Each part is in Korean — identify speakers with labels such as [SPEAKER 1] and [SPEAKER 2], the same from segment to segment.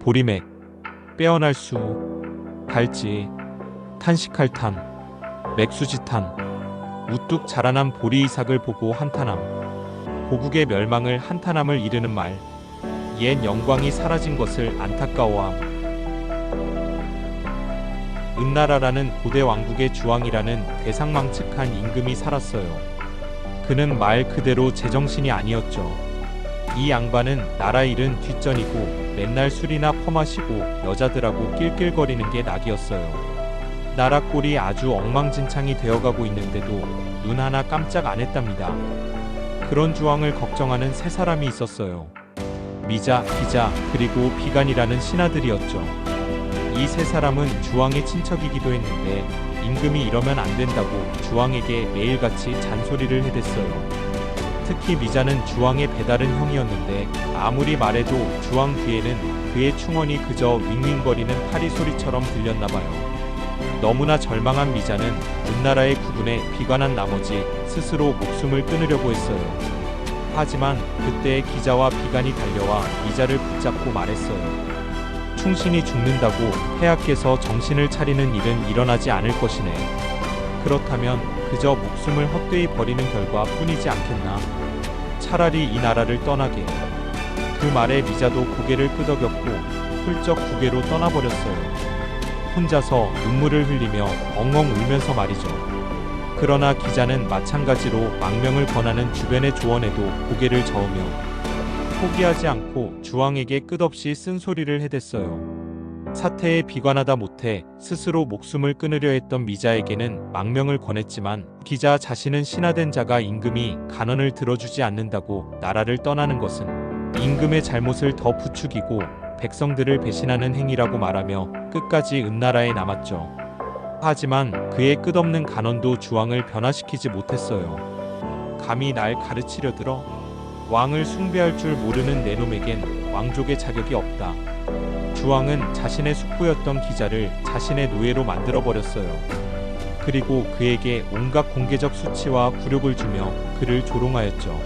[SPEAKER 1] 보리맥, 빼어날 수, 갈지, 탄식할 탄, 맥수지탄, 우뚝 자라난 보리 이삭을 보고 한탄함. 고국의 멸망을 한탄함을 이르는 말. 옛 영광이 사라진 것을 안타까워함. 은나라라는 고대 왕국의 주왕이라는 대상망측한 임금이 살았어요. 그는 말 그대로 제정신이 아니었죠. 이 양반은 나라 일은 뒷전이고 맨날 술이나 퍼마시고 여자들하고 낄낄거리는 게 낙이었어요. 나라 꼴이 아주 엉망진창이 되어가고 있는데도 눈 하나 깜짝 안 했답니다. 그런 주왕을 걱정하는 세 사람이 있었어요. 미자, 기자, 그리고 비간이라는 신하들이었죠. 이 세 사람은 주왕의 친척이기도 했는데 임금이 이러면 안 된다고 주왕에게 매일같이 잔소리를 해댔어요. 특히 미자는 주왕의 배다른 형이었는데 아무리 말해도 주왕 귀에는 그의 충언이 그저 윙윙거리는 파리 소리처럼 들렸나 봐요. 너무나 절망한 미자는 은나라의 구군에 비관한 나머지 스스로 목숨을 끊으려고 했어요. 하지만 그때 기자와 비간이 달려와 미자를 붙잡고 말했어요. 충신이 죽는다고 폐하께서 정신을 차리는 일은 일어나지 않을 것이네. 그렇다면 그저 목숨을 헛되이 버리는 결과 뿐이지 않겠나. 차라리 이 나라를 떠나게. 그 말에 미자도 고개를 끄덕였고 훌쩍 국외로 떠나버렸어요. 혼자서 눈물을 흘리며 엉엉 울면서 말이죠. 그러나 기자는 마찬가지로 망명을 권하는 주변의 조언에도 고개를 저으며 포기하지 않고 주왕에게 끝없이 쓴소리를 해댔어요. 사태에 비관하다 못해 스스로 목숨을 끊으려 했던 미자에게는 망명을 권했지만 기자 자신은 신하된 자가 임금이 간언을 들어주지 않는다고 나라를 떠나는 것은 임금의 잘못을 더 부추기고 백성들을 배신하는 행위라고 말하며 끝까지 은나라에 남았죠. 하지만 그의 끝없는 간언도 주왕을 변화시키지 못했어요. 감히 날 가르치려 들어 왕을 숭배할 줄 모르는 내 놈에겐 왕족의 자격이 없다. 주왕은 자신의 숙부였던 기자를 자신의 노예로 만들어 버렸어요. 그리고 그에게 온갖 공개적 수치와 굴욕을 주며 그를 조롱하였죠.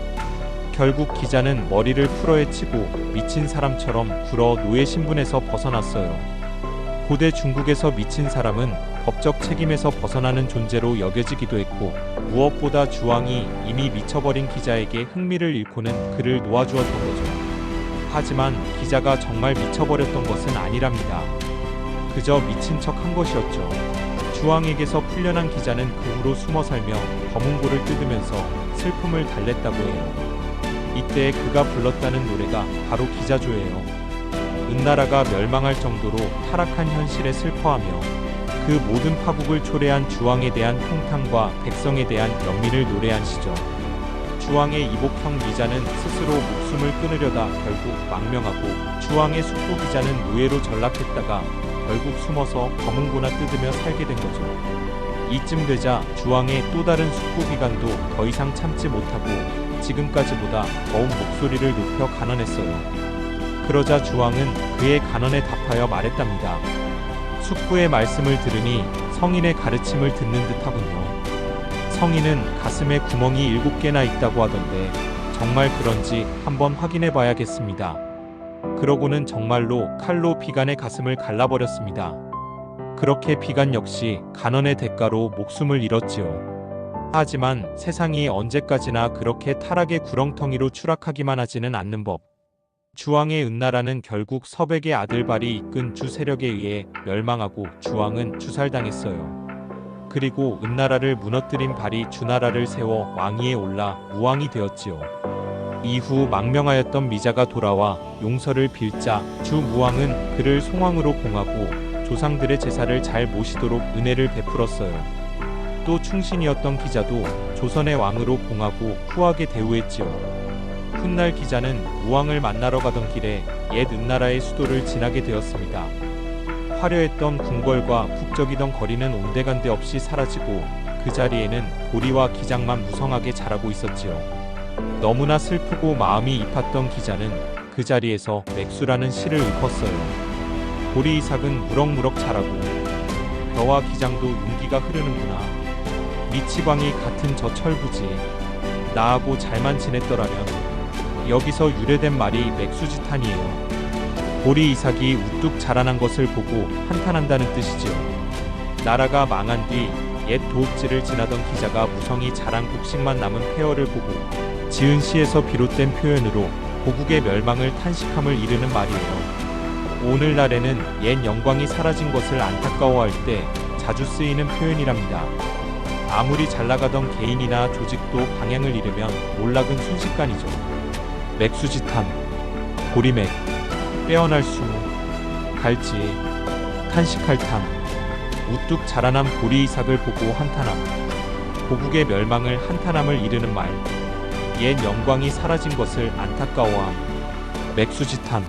[SPEAKER 1] 결국 기자는 머리를 풀어헤치고 미친 사람처럼 굴어 노예 신분에서 벗어났어요. 고대 중국에서 미친 사람은 법적 책임에서 벗어나는 존재로 여겨지기도 했고 무엇보다 주왕이 이미 미쳐버린 기자에게 흥미를 잃고는 그를 놓아주었던 거죠. 하지만 기자가 정말 미쳐버렸던 것은 아니랍니다. 그저 미친 척 한 것이었죠. 주왕에게서 풀려난 기자는 그 후로 숨어 살며 검은고를 뜯으면서 슬픔을 달랬다고 해요. 이때 그가 불렀다는 노래가 바로 기자조예요. 은나라가 멸망할 정도로 타락한 현실에 슬퍼하며 그 모든 파국을 초래한 주왕에 대한 통탄과 백성에 대한 연민을 노래한 시죠. 주왕의 이복형 미자는 스스로 목숨을 끊으려다 결국 망명하고 주왕의 숙부 기자는 노예로 전락했다가 결국 숨어서 검은고나 뜯으며 살게 된 거죠. 이쯤 되자 주왕의 또 다른 숙부 기관도 더 이상 참지 못하고 지금까지보다 더욱 목소리를 높여 간언했어요. 그러자 주왕은 그의 간언에 답하여 말했답니다. 숙부의 말씀을 들으니 성인의 가르침을 듣는 듯하군요. 성인은 가슴에 구멍이 일곱 개나 있다고 하던데 정말 그런지 한번 확인해 봐야겠습니다. 그러고는 정말로 칼로 비간의 가슴을 갈라버렸습니다. 그렇게 비간 역시 간언의 대가로 목숨을 잃었지요. 하지만 세상이 언제까지나 그렇게 타락의 구렁텅이로 추락하기만 하지는 않는 법. 주왕의 은나라는 결국 서백의 아들 발이 이끈 주 세력에 의해 멸망하고 주왕은 주살당했어요. 그리고 은나라를 무너뜨린 발이 주나라를 세워 왕위에 올라 무왕이 되었지요. 이후 망명하였던 미자가 돌아와 용서를 빌자 주 무왕은 그를 송왕으로 봉하고 조상들의 제사를 잘 모시도록 은혜를 베풀었어요. 또 충신이었던 기자도 조선의 왕으로 봉하고 후하게 대우했지요. 훗날 기자는 무왕을 만나러 가던 길에 옛 은나라의 수도를 지나게 되었습니다. 화려했던 궁궐과 북적이던 거리는 온데간데 없이 사라지고 그 자리에는 보리와 기장만 무성하게 자라고 있었지요. 너무나 슬프고 마음이 입았던 기자는 그 자리에서 맥수라는 시를 읊었어요. 보리 이삭은 무럭무럭 자라고 벼와 기장도 윤기가 흐르는구나. 미치광이 같은 저 철부지 나하고 잘만 지냈더라면 여기서 유래된 말이 맥수지탄이에요. 보리 이삭이 우뚝 자라난 것을 보고 한탄한다는 뜻이지요. 나라가 망한 뒤 옛 도읍지를 지나던 기자가 무성이 자란 곡식만 남은 폐허를 보고 지은 시에서 비롯된 표현으로 고국의 멸망을 탄식함을 이르는 말이에요. 오늘날에는 옛 영광이 사라진 것을 안타까워할 때 자주 쓰이는 표현이랍니다. 아무리 잘 나가던 개인이나 조직도 방향을 잃으면 몰락은 순식간이죠. 맥수지탄, 보리맥, 빼어날 수, 갈지, 탄식할 탐, 우뚝 자라난 보리 이삭을 보고 한탄함, 고국의 멸망을 한탄함을 이르는 말, 옛 영광이 사라진 것을 안타까워함, 맥수지탄,